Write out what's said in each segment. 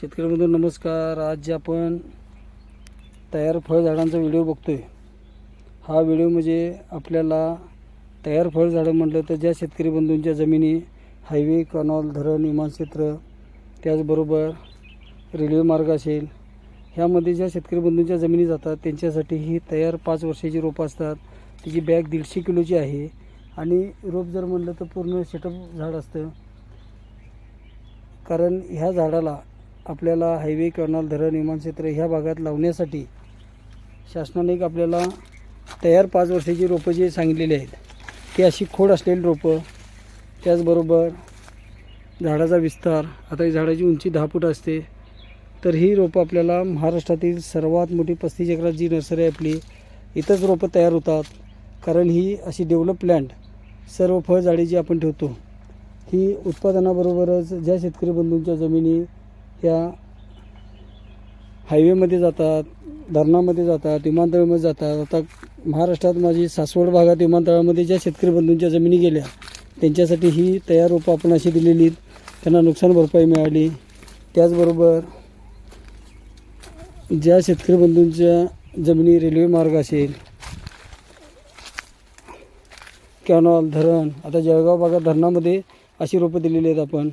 शेतकरी बंधू नमस्कार. आज जे आपण तयार फळझाडांचा व्हिडिओ बघतो आहे हा व्हिडिओ म्हणजे आपल्याला तयार फळझाडं म्हटलं तर ज्या शेतकरी बंधूंच्या जमिनी हायवे कनॉल धरण विमानक्षेत्र त्याचबरोबर रेल्वे मार्ग असेल ह्यामध्ये ज्या शेतकरी बंधूंच्या जमिनी जातात त्यांच्यासाठी ही तयार पाच वर्षाची रोपं असतात. त्याची बॅग दीडशे किलोची आहे आणि रोप जर म्हणलं तर पूर्ण सेटअप झाड असतं. कारण ह्या झाडाला आपल्याला हायवे कॅनॉल धरण विमानक्षेत्र ह्या भागात लावण्यासाठी शासनाने एक आपल्याला तयार पाच वर्षाची रोपं जे सांगितलेली आहेत ती अशी खोड असलेली रोपं त्याचबरोबर झाडाचा विस्तार आता ही झाडाची उंची दहा फूट असते तर ही रोपं आपल्याला महाराष्ट्रातील सर्वात मोठी पस्तीस एकरात जी नर्सरी आहे आपली इथंच रोपं तयार होतात कारण ही अशी डेव्हलप लँड सर्व फळझाडे जी आपण ठेवतो ही उत्पादनाबरोबरच ज्या शेतकरी बंधूंच्या जमिनी ह्या हायवेमध्ये जातात धरणामध्ये जातात विमानतळामध्ये जातात. आता महाराष्ट्रात माझी सासवड भागात विमानतळामध्ये ज्या शेतकरी बंधूंच्या जमिनी गेल्या त्यांच्यासाठी ही तयार रोपं आपण अशी दिलेली त्यांना नुकसान भरपाई मिळाली. त्याचबरोबर ज्या शेतकरी बंधूंच्या जमिनी रेल्वे मार्ग असेल कॅनॉल धरण आता जळगाव भागात धरणामध्ये अशी रोपं दिलेली आहेत आपण.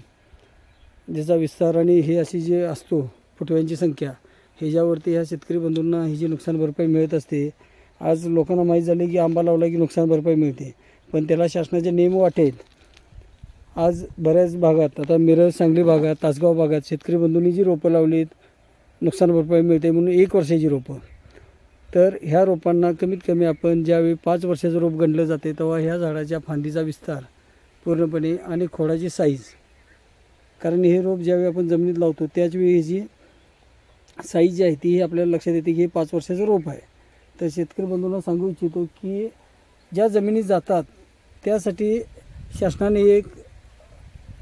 ज्याचा विस्तार आणि हे अशी जे असतो फुटव्यांची संख्या ह्याच्यावरती ह्या शेतकरी बंधूंना ही जी नुकसान भरपाई मिळत असते आज लोकांना माहीत झाले की आंबा लावला की नुकसान भरपाई मिळते. पण त्याला शासनाचे नियम वाटेल आज बऱ्याच भागात आता मिरज सांगली भागात तासगाव भागात शेतकरी बंधूंनी जी रोपं लावलीत नुकसान भरपाई मिळते म्हणून एक वर्षाची रोपं. तर ह्या रोपांना कमीत कमी आपण ज्यावेळी पाच वर्षाचं रोप गणलं जाते तेव्हा ह्या झाडाच्या फांदीचा विस्तार पूर्णपणे आणि खोडाची साईज कारण हे रोप ज्यावेळी आपण जमिनीत लावतो त्याचवेळी ह्याची साईज जी आहे ती आपल्याला लक्षात येते की हे पाच वर्षाचं रोप आहे. तर शेतकरी बंधूंना सांगू इच्छितो की ज्या जमिनीत जातात त्यासाठी शासनाने एक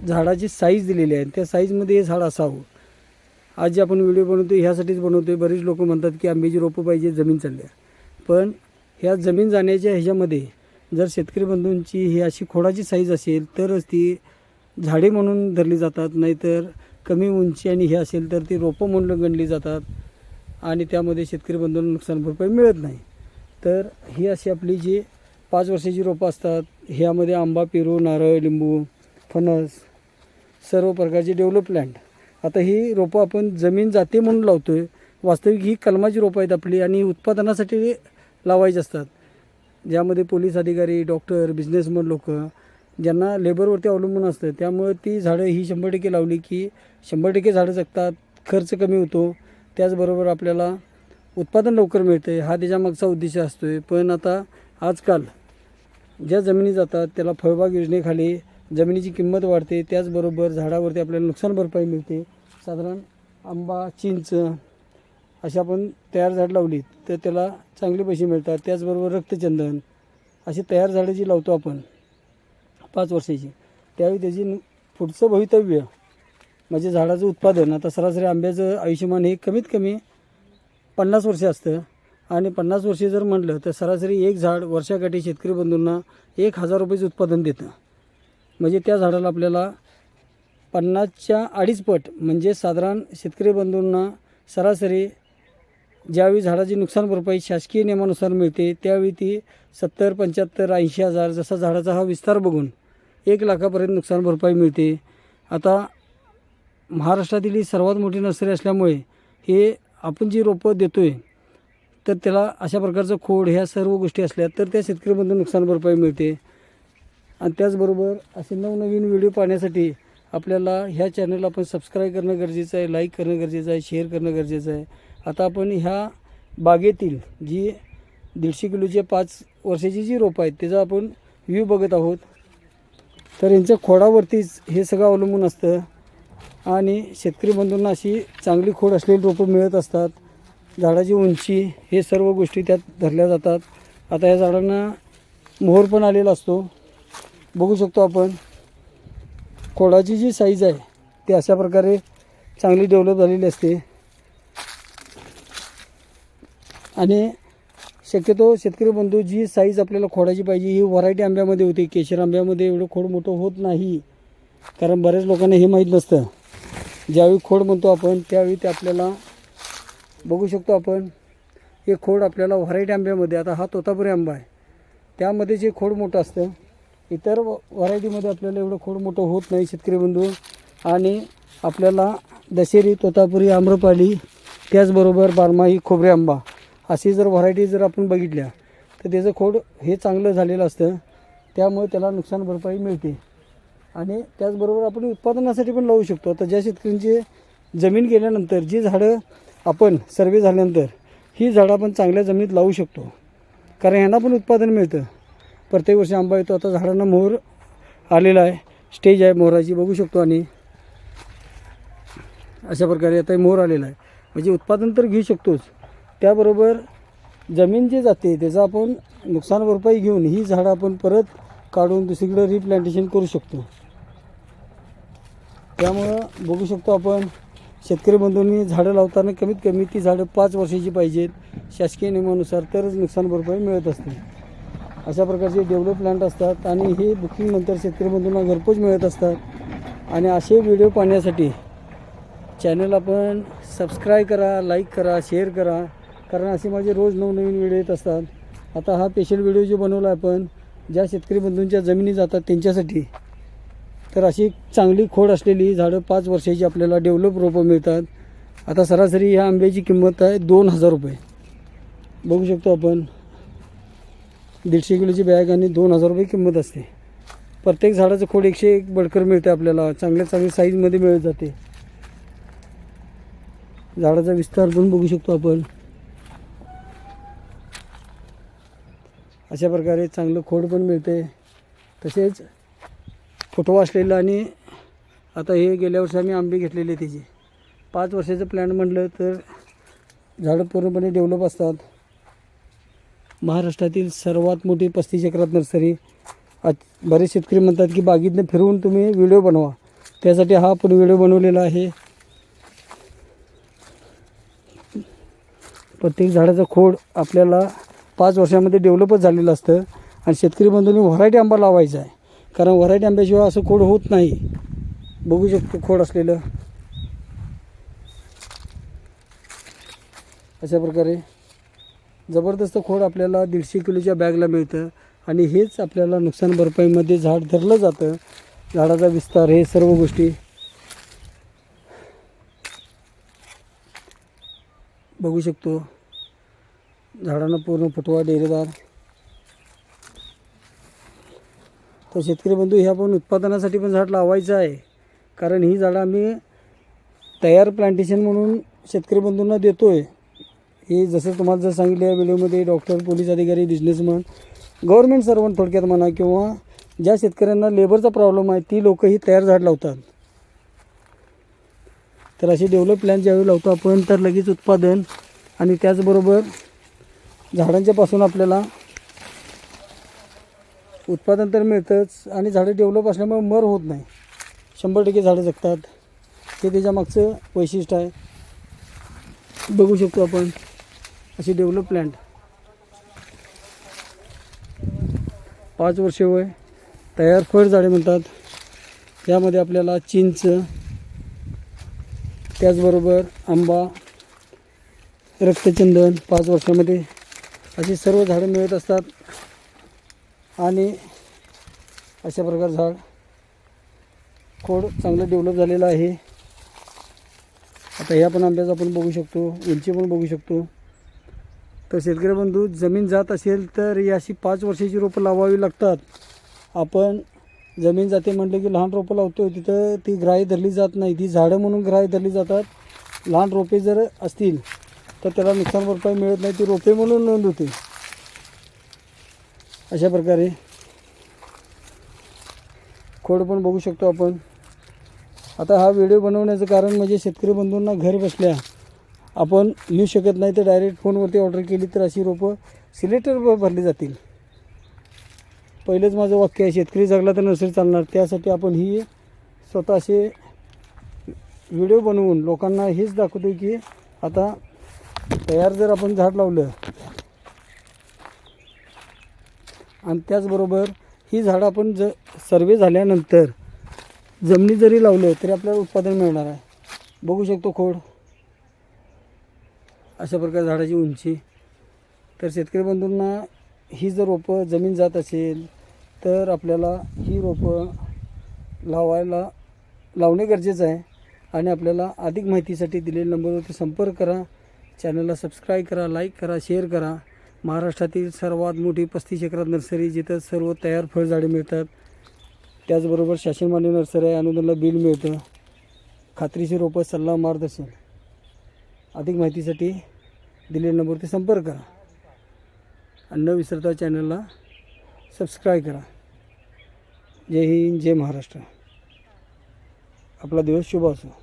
झाडाची साईज दिलेली आहे. त्या साईजमध्ये हे झाड असावं. आज जे आपण व्हिडिओ बनवतो ह्यासाठीच बनवतो आहे बरेच लोक म्हणतात की आंब्याची रोपं पाहिजे जमीन चालल्या. पण ह्या जमीन जाण्याच्या ह्याच्यामध्ये जर शेतकरी बंधूंची ही अशी खोडाची साईज असेल तरच ती झाडे म्हणून धरली जातात नाहीतर कमी उंची आणि हे असेल तर ती रोपं म्हणून गणली जातात आणि त्यामध्ये शेतकरी बंधूंना नुकसान भरपाई मिळत नाही. तर ही अशी आपली जी पाच वर्षाची रोपं असतात ह्यामध्ये आंबा पेरू नारळ लिंबू फणस सर्व प्रकारची डेव्हलप लँड आता ही रोपं आपण जमीन जाते म्हणून लावतो आहे वास्तविक ही कलमाची रोपं आहेत आपली आणि उत्पादनासाठी लावायची असतात. ज्यामध्ये पोलीस अधिकारी डॉक्टर बिझनेसमन लोक ज्यांना लेबरवरती अवलंबून असतं त्यामुळे ती झाडं ही शंभर टक्के लावली की शंभर टक्के झाडं जगतात खर्च कमी होतो. त्याचबरोबर आपल्याला उत्पादन लवकर मिळते हा त्याच्यामागचा उद्देश असतो आहे पण आता आजकाल ज्या जमिनी जातात त्याला फळबाग योजनेखाली जमिनीची किंमत वाढते. त्याचबरोबर झाडावरती आपल्याला नुकसान भरपाई मिळते. साधारण आंबा चिंच अशी आपण तयार झाड लावली तर त्याला चांगले पैसे मिळतात. त्याचबरोबर रक्तचंदन अशी तयार झाडं जी लावतो आपण पाच वर्षाची. त्यावेळी त्याची नु- पुढचं भवितव्य म्हणजे झाडाचं उत्पादन आता सरासरी आंब्याचं आयुष्यमान हे कमीत कमी पन्नास वर्ष असतं. आणि पन्नास वर्षे जर म्हटलं तर सरासरी एक झाड वर्षाकाठी शेतकरी बंधूंना एक हजार रुपयेचं उत्पादन देतं. म्हणजे त्या झाडाला आपल्याला पन्नासच्या अडीच पट म्हणजे साधारण शेतकरी बंधूंना सरासरी ज्यावेळी झाडाची नुकसान भरपाई शासकीय नियमानुसार मिळते त्यावेळी ती सत्तर पंच्याहत्तर ऐंशी हजार जसा झाडाचा हा विस्तार बघून एक लाखापर्यंत नुकसान भरपाई मिळते. आता महाराष्ट्रातील ही सर्वात मोठी नर्सरी असल्यामुळे हे आपण जी रोपं देतो आहे तर त्याला अशा प्रकारचं खोड ह्या सर्व गोष्टी असल्या तर त्या शेतकरी नुकसान भरपाई मिळते. आणि त्याचबरोबर असे नवनवीन व्हिडिओ पाहण्यासाठी आपल्याला ह्या चॅनलला आपण सबस्क्राईब करणं गरजेचं आहे लाईक करणं गरजेचं आहे शेअर करणं गरजेचं आहे. आता आपण ह्या बागेतील जी दीडशे किलोचे पाच वर्षाची जी रोपं आहेत त्याचा आपण व्ह्यू बघत आहोत. तर यांच्या खोडावरतीच हे सगळं अवलंबून असतं. आणि शेतकरी बंधूंना अशी चांगली खोड असलेली रोपं मिळत असतात. झाडाची उंची हे सर्व गोष्टी त्यात धरल्या जातात. आता या झाडांना मोहर पण आलेला असतो. बघू शकतो आपण. खोडाची जी साईज आहे ती अशा प्रकारे चांगली डेव्हलप झालेली असते. आणि शक्यतो शेतकरी बंधू जी साईज आपल्याला खोडाची पाहिजे ही व्हरायटी आंब्यामध्ये होती. केशर आंब्यामध्ये एवढं खोड मोठं होत नाही. कारण बऱ्याच लोकांना हे माहीत नसतं. ज्यावेळी खोड म्हणतो आपण त्यावेळी ते आपल्याला बघू शकतो आपण हे खोड आपल्याला व्हरायटी आंब्यामध्ये आता हा तोतापुरी आंबा आहे. त्यामध्ये जे खोड मोठं असतं इतर व- व्हरायटीमध्ये आपल्याला एवढं खोड मोठं होत नाही शेतकरी बंधू. आणि आपल्याला दशेरी तोतापुरी आम्रपाली त्याचबरोबर बारमाही खोबरे आंबा. अशी जर व्हरायटी जर आपण बघितल्या तर त्याचं खोड हे चांगलं झालेलं असतं. त्यामुळे त्याला नुकसान भरपाई मिळते. आणि त्याचबरोबर आपण उत्पादनासाठी पण लावू शकतो. आता ज्या शेतकऱ्यांची जमीन गेल्यानंतर जी झाडं आपण सर्वे झाल्यानंतर ही झाडं आपण चांगल्या जमिनीत लावू शकतो. कारण ह्यांना पण उत्पादन मिळतं. प्रत्येक वर्षी आंबा येतो. आता झाडांना मोहर आलेला आहे. स्टेज आहे. मोहराची बघू शकतो आणि अशा प्रकारे आता हे मोहर आलेला आहे. म्हणजे उत्पादन तर घेऊ शकतोच. त्याबरोबर जमीन जे जाते त्याचं आपण नुकसान भरपाई घेऊन ही झाडं आपण परत काढून दुसरीकडे रिप्लांटेशन करू शकतो. त्यामुळं बघू शकतो आपण शेतकरी बंधूंनी झाडं लावताना कमीत कमी ती झाडं पाच वर्षाची पाहिजेत. शासकीय नियमानुसार तरच नुकसान भरपाई मिळत असते. अशा प्रकारचे डेव्हलप प्लांट असतात आणि हे बुकिंगनंतर शेतकरी बंधूंना घरपोच मिळत असतात. आणि असे व्हिडिओ पाहण्यासाठी चॅनल आपण सबस्क्राईब करा लाईक करा शेअर करा. कारण असे माझे रोज नवनवीन व्हिडिओ येत असतात. आता हा स्पेशल व्हिडिओ जो बनवला आपण ज्या शेतकरी बंधूंच्या जमिनी जातात त्यांच्यासाठी तर अशी चांगली खोड असलेली झाडं पाच वर्षाची आपल्याला डेव्हलप रोपं मिळतात. आता सरासरी ह्या आंब्याची किंमत आहे दोन हजार रुपये. बघू शकतो आपण दीडशे किलोची बॅग आणि दोन हजार रुपये किंमत असते. प्रत्येक झाडाचं खोड एकशे एक बडकर मिळते आपल्याला चांगल्या चांगल्या साईजमध्ये मिळत जाते. झाडाचा विस्तार पण बघू शकतो आपण. अशा प्रकारे चांगलं खोड पण मिळते. तसेच फुटवा असलेलं आणि आता हे गेल्या वर्षी आम्ही आंबे घेतलेले त्याचे पाच वर्षाचं प्लॅन म्हटलं तर झाडं पूर्णपणे डेव्हलप असतात. महाराष्ट्रातील सर्वात मोठी पस्तीस एकरात नर्सरी. आज बरेच शेतकरी म्हणतात की बागीतनं फिरवून तुम्ही व्हिडिओ बनवा. त्यासाठी हा आपण व्हिडिओ बनवलेला आहे. प्रत्येक झाडाचा खोड आपल्याला पाच वर्षामध्ये डेव्हलपच झालेलं असतं. आणि शेतकरी बंधूंनी व्हरायटी आंबा लावायचा आहे. कारण व्हरायटी आंब्याशिवाय असं खोड होत नाही. बघू शकतो खोड असलेलं. अशा प्रकारे जबरदस्त खोड आपल्याला दीडशे किलोच्या बॅगला मिळतं. आणि हेच आपल्याला नुकसान भरपाईमध्ये झाड धरलं जातं. झाडाचा विस्तार हे सर्व गोष्टी. बघू शकतो. झाडांना पूर्ण फुटवा डेरेदार. तर शेतकरी बंधू ह्या पण उत्पादनासाठी पण झाड लावायचं आहे. कारण ही झाडं आम्ही तयार प्लांटेशन म्हणून शेतकरी बंधूंना देतो आहे हे जसं तुम्हाला जर सांगितलं या व्हिडिओमध्ये डॉक्टर पोलीस अधिकारी बिझनेसमन गव्हर्मेंट सर्वंट थोडक्यात म्हणा किंवा ज्या शेतकऱ्यांना लेबरचा प्रॉब्लेम आहे ती लोकंही तयार झाड लावतात. तर असे डेव्हलप प्लॅन ज्यावेळी लावतो आपण तर लगेच उत्पादन आणि त्याचबरोबर झाडांच्यापासून आपल्याला उत्पादन तर मिळतंच आणि झाडं डेव्हलप असल्यामुळे मर होत नाही. शंभर टक्के झाडं जगतात. हे त्याच्या मागचं वैशिष्ट्य आहे. बघू शकतो आपण अशी डेव्हलप प्लॅन्ट पाच वर्षे वय तयार फळ झाडे म्हणतात. यामध्ये आपल्याला चिंच त्याचबरोबर आंबा रक्तचंदन पाच वर्षामध्ये अशी सर्व झाडं मिळत असतात. आणि अशा प्रकार झाड खोड चांगलं डेव्हलप झालेलं आहे. आता ह्या पण आंब्याचं आपण बघू शकतो उंची पण बघू शकतो. तर शेतकरी बंधू जमीन जात असेल तर ही अशी पाच वर्षाची रोपं लावावी लागतात. आपण जमीन जाते म्हटलं की लहान रोपं लावतो तिथं ती ग्राही धरली जात नाही. ती झाडं म्हणून ग्राही धरली जातात. लहान रोपे जर असतील तर त्याला नुकसान भरपाई मिळत नाही ती रोपे म्हणून नोंद होते. अशा प्रकारे खोड पण बघू शकतो आपण. आता हा व्हिडिओ बनवण्याचं कारण म्हणजे शेतकरी बंधूंना घर बसल्या आपण येऊ शकत नाही तर डायरेक्ट फोनवरती ऑर्डर केली तर अशी रोपं सिलेक्टर भरली जातील. पहिलंच माझं वाक्य आहे शेतकरी जगला तर नसेल चालणार. त्यासाठी आपण ही स्वतः असे व्हिडिओ बनवून लोकांना हेच दाखवतो की आता तयार जर आपण झाड लावलं आणि त्याचबरोबर ही झाडं आपण ज सर्वे झाल्यानंतर जमिनी जरी लावलं तरी आपल्याला उत्पादन मिळणार आहे. बघू शकतो खोड. अशा प्रकारे झाडाची उंची. तर शेतकरी बंधूंना ही जर रोपं जमीन जात असेल तर आपल्याला ही रोपं लावायला लावणे गरजेचं आहे. आणि आपल्याला अधिक माहितीसाठी दिलेल्या नंबरवरती संपर्क करा. चॅनलला सबस्क्राईब करा लाईक करा शेअर करा. महाराष्ट्रातील सर्वात मोठी पस्तीस एकरात नर्सरी जिथं सर्व तयार फळझाडे मिळतात. त्याचबरोबर शासनमान्य नर्सरी आहे अनुदानला बिल मिळतं. खात्रीशीर रोपं सल्ला मार्गदर्शन. अधिक माहितीसाठी दिलेल्या नंबरवरती संपर्क करा. आणि न विसरता चॅनलला सबस्क्राईब करा. जय हिंद जय महाराष्ट्र. आपला दिवस शुभ असो.